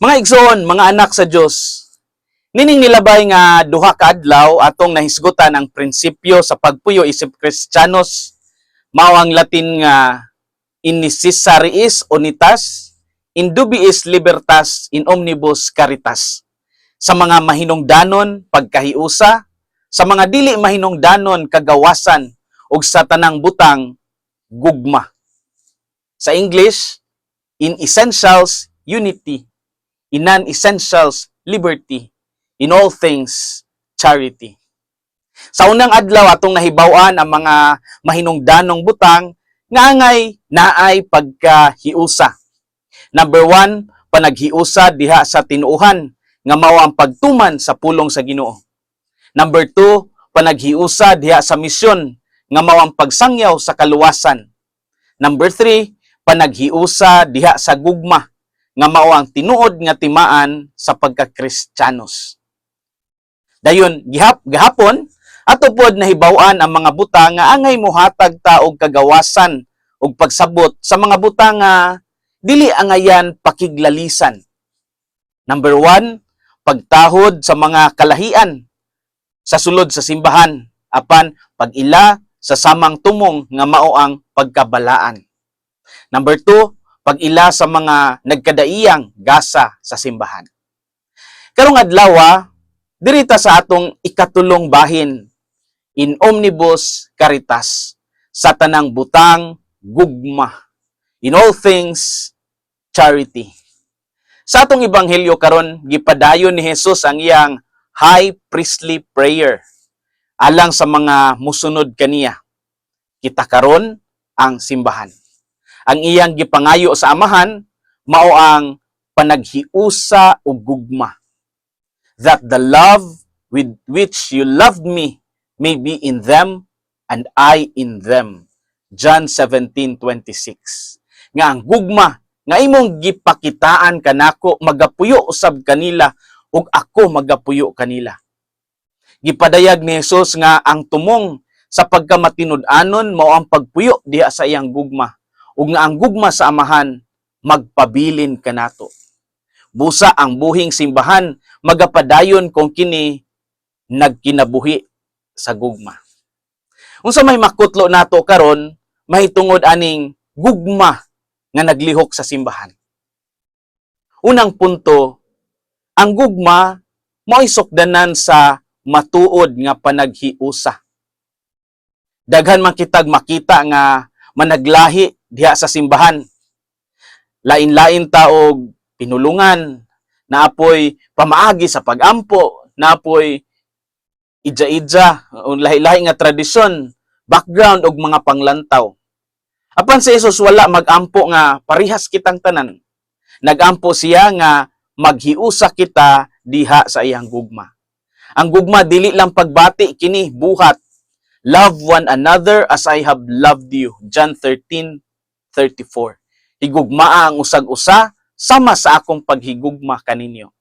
Mga igsoon, mga anak sa Dios. Nining nilabay nga duha ka adlaw atong nahisgutan ang prinsipyo sa pagpuyo isip Kristiyanos. Mao ang Latin nga in necessariis unitas in dubiis libertas in omnibus caritas. Sa mga mahinungdanon pagkahiusa sa mga dili mahinungdanon kagawasan ug sa tanang butang gugma. Sa English in essentials unity in non-essentials liberty in all things charity sa unang adlaw atong nahibaw-an ang mga mahinungdanong butang nga angay naay pagkahiusa. Number one, panaghiusa diha sa tinuuhan nga mao ang pagtuman sa pulong sa Ginoo. Number two, panaghiusa diha sa misyon nga mao ang pagsangyaw sa kaluwasan. Number three, panaghiusa diha sa gugma nga mao ang tinuod nga timaan sa pagka-Kristyanos. Dayon gihap gahapon ato pod nahibaw-an ang mga butang nga angay mohatag ta og kagawasan ug pagsabot sa mga butang nga dili angayan pakiglalisan. Number one, pagtahod sa mga kalahian sa sulod sa simbahan apan pag-ila sa samang tumong nga mao ang pagkabalaan. Number two, pag-ila sa mga nagkadaiyang gasa sa simbahan. Karong adlaw ah, dirita sa atong ikatulong bahin in omnibus caritas sa tanang butang gugma in all things charity. Sa atong ebanghelyo karon gipadayon ni Hesus ang iyang high priestly prayer alang sa mga musunod kaniya. Kita karon ang simbahan ang iyang gipangayo sa amahan mao ang panaghiusa ug gugma that the love with which you loved me may be in them and I in them. John 17:26. Nga ang gugma nga imong gipakitaan kanako magapuyo usab kanila ug ako magapuyo kanila. Gipadayag ni Jesus nga ang tumong sa pagkamatinud-anon mao ang pagpuyo diha sa iyang gugma ug nga ang gugma sa amahan magpabilin kanato. Busa ang buhing simbahan magapadayon kung kini nagkinabuhi sa gugma. Unsa may makutlo nato karon mahitungod aning gugma nga naglihok sa simbahan. Unang punto, ang gugma mo'y sukdanan sa matuod nga panaghiusa. Daghan man kitag makita nga managlahi diha sa simbahan. Lain-lain taog pinulungan, naapoy pamaagi sa pagampo, naapoy idja-idja, o lahi-lahi nga tradisyon, background og mga panglantaw. Apan si Jesus wala magampo nga parihas kitang tanan. Nagampo siya nga maghiusa kita diha sa iyang gugma. Ang gugma dili lang pagbati kini buhat. Love one another as I have loved you. John 13:34. Higugmaa ang usag-usa sama sa akong paghigugma kaninyo.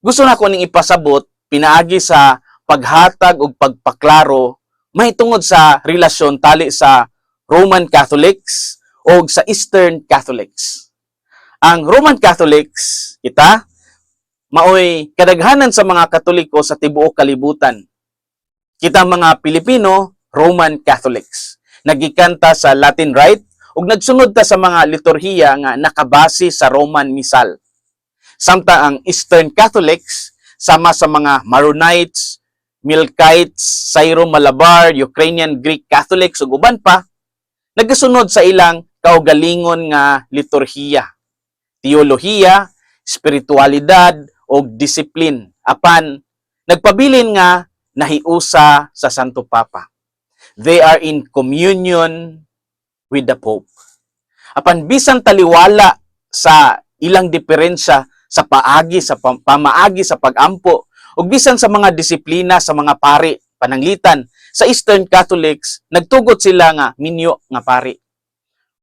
Gusto na ko ning ipasabot pinaagi sa paghatag ug pagpaklaro mahitungod sa relasyon tali sa Roman Catholics o sa Eastern Catholics. Ang Roman Catholics, kita, maoy kadaghanan sa mga Katoliko sa tibuok kalibutan. Kita mga Pilipino, Roman Catholics. Nagikanta sa Latin Rite ug nagsunod ta sa mga liturhiya nga nakabase sa Roman Misal. Samtang ang Eastern Catholics sama sa mga Maronites, Milkites, Syro-Malabar, Ukrainian Greek Catholics ug uban pa nagasunod sa ilang kaugalingon nga liturhiya, teolohiya, spiritualidad o disiplin. Apan nagpabilin nga nahiusa sa Santo Papa. They are in communion with the Pope. Apan bisan taliwala sa ilang diferensya sa paagi sa pam- pamaagi sa pagampo ug bisan sa mga disiplina sa mga pari pananglitan sa Eastern Catholics nagtugot sila nga minyo nga pari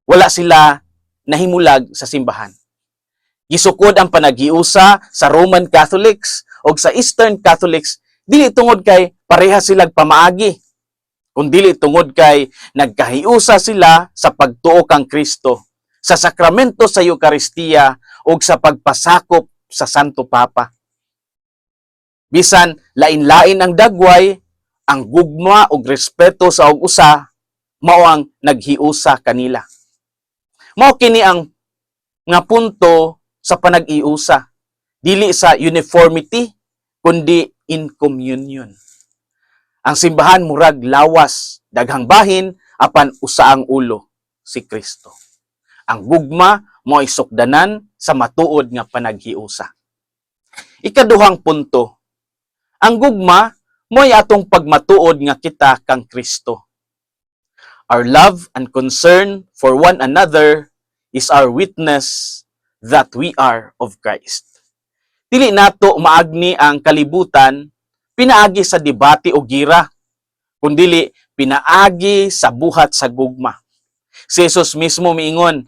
wala sila nahimulag sa simbahan gisukod ang panaghiusa sa Roman Catholics ug sa Eastern Catholics dili tungod kay pareha silang pamaagi kun dili tungod kay nagkahiusa sila sa pagtuo kang Kristo sa sakramento sa Eucharistia ug sa pagpasakop sa Santo Papa. Bisan lain-lain ang dagway, ang gugma ug respeto sa og usa mao ang naghiusa kanila. Mao kini ang nga punto sa panag-iusa dili sa uniformity kundi in communion. Ang simbahan murag lawas, daghang bahin apan usa ang ulo, si Kristo. Ang gugma mo isukdanan sa matuod nga panaghiusa. Ikaduhang punto, ang gugma mo'y atong pagmatuod nga kita kang Kristo. Our love and concern for one another is our witness that we are of Christ. Dili nato maagni ang kalibutan pinaagi sa debate o gira, kundili pinaagi sa buhat sa gugma. Si Jesus mismo miingon,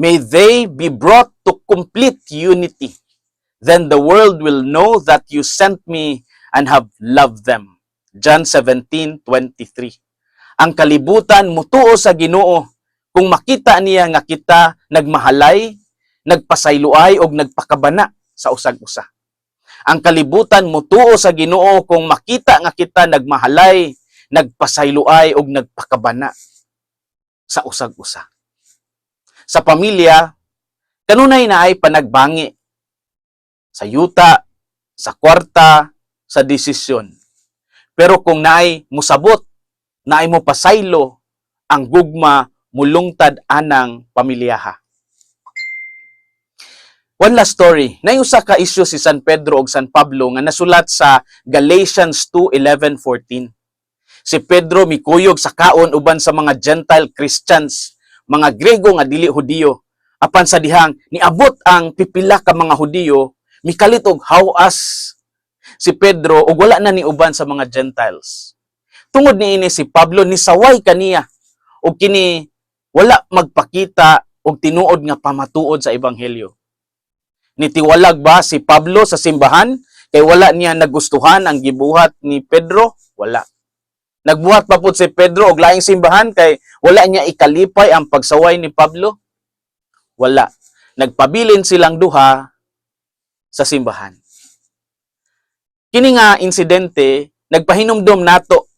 May they be brought to complete unity. Then the world will know that you sent me and have loved them. John 17:23. Ang kalibutan mutuo sa Ginoo kung makita niya nga kita nagmahalay, nagpasayloay og nagpakabana sa usag-usa. Ang kalibutan mutuo sa Ginoo kung makita nga kita nagmahalay, nagpasayloay og nagpakabana sa usag-usa. Sa pamilya, kanunay na ay panagbangi sa yuta, sa kwarta, sa desisyon. Pero kung naay musabot, naay mo pasaylo, ang gugma mulungtad anang pamilyaha. One last story. Nayusa ka isyu si San Pedro ug San Pablo nga nasulat sa Galatians 2:11-14. Si Pedro mikuyog sa kaon uban sa mga Gentile Christians, mga Grego nga dili Hudiyo. Apan sa dihang niabot ang pipila ka mga Hudiyo, mikalit og hawas si Pedro ug wala na ni uban sa mga Gentiles. Tungod niini si Pablo ni saway kaniya ug kini wala magpakita og tinuod nga pamatuod sa ebanghelyo. Nitiwalag ba si Pablo sa simbahan kay wala niya nagustuhan ang gibuhat ni Pedro? Wala. Nagbuhat pa pud si Pedro og laing simbahan kay wala niya ikalipay ang pagsaway ni Pablo? Wala. Nagpabilin silang duha sa simbahan. Kini nga insidente nagpahinumdom nato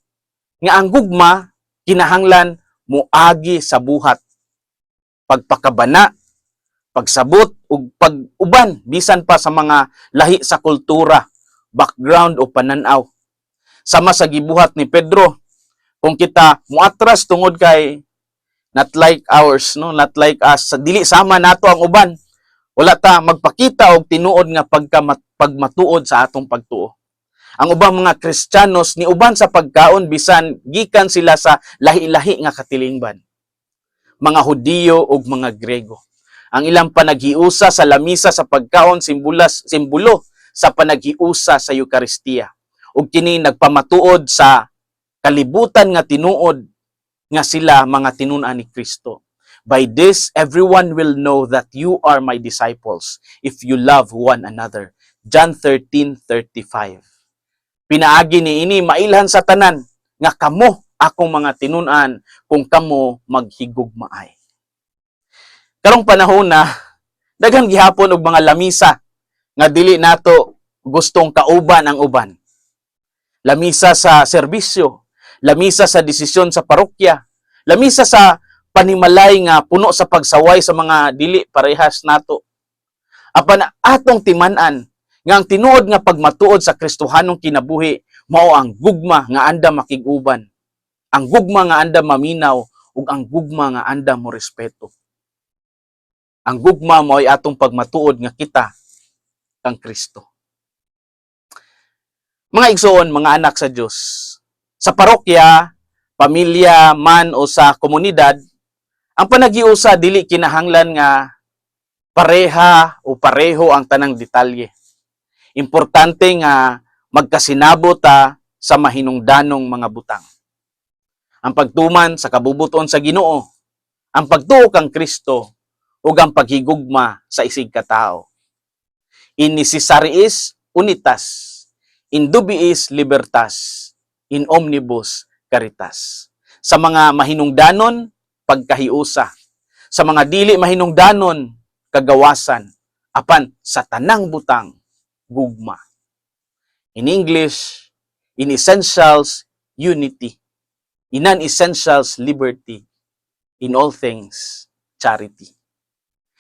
nga ang gugma kinahanglan muagi sa buhat. Pagpakabana, pagsabot ug pag-uban bisan pa sa mga lahi sa kultura, background o pananaw. Sama sa gibuhat ni Pedro, kung kita muatras tungod kay not like ours, no, not like us, sa dili sama nato ang uban. Wala ta magpakita og tinuod nga pagka pagmatuod sa atong pagtuo. Ang ubang mga Kristiyanos ni uban sa pagkaon bisan gikan sila sa lahi-lahi nga katilingban. Mga Hudiyo ug mga Grego ang ilang panaghiusa sa lamisa sa pagkaon simbulas simbolo sa panaghiusa sa Eucharistia. Ug kini nagpamatuod sa kalibutan nga tinuod nga sila mga tinun-an ni Kristo. By this everyone will know that you are my disciples if you love one another. John 13:35 Pinaagi ni ini mailhan sa tanan nga kamo akong mga tinun-an kung kamo maghigugmaay karong panahon na daghang gihapon og mga lamisa nga dili nato gustong kauban ang uban. Lamisa sa serbisyo, lamisa sa desisyon sa parokya, lamisa sa panimalay nga puno sa pagsaway sa mga dili parehas nato. Apan atong timan-an nga ang tinuod nga pagmatuod sa Kristohanong kinabuhi mao ang gugma nga anda makiguban. Ang gugma nga anda maminaw ug ang gugma nga anda mo respeto ang gugma mo ay atong pagmatuod nga kita kang Kristo. Mga igsoon, mga anak sa Dios, sa parokya, pamilya man o sa komunidad, ang panagiusa dili kinahanglan nga pareha o pareho ang tanang detalye. Importante nga magkasinabot ta sa mahinungdanong mga butang. Ang pagtuman sa kabubuton sa Ginoo, ang pagtuo kang Kristo ug ang paghigugma sa isig katao. In necessariis unitas, in dubiis libertas, in omnibus caritas. Sa mga mahinungdanon, pagkahiusa. sa mga dili mahinungdanon kagawasan apan sa tanang butang gugma. In English, in essentials unity, in non-essentials liberty, in all things charity.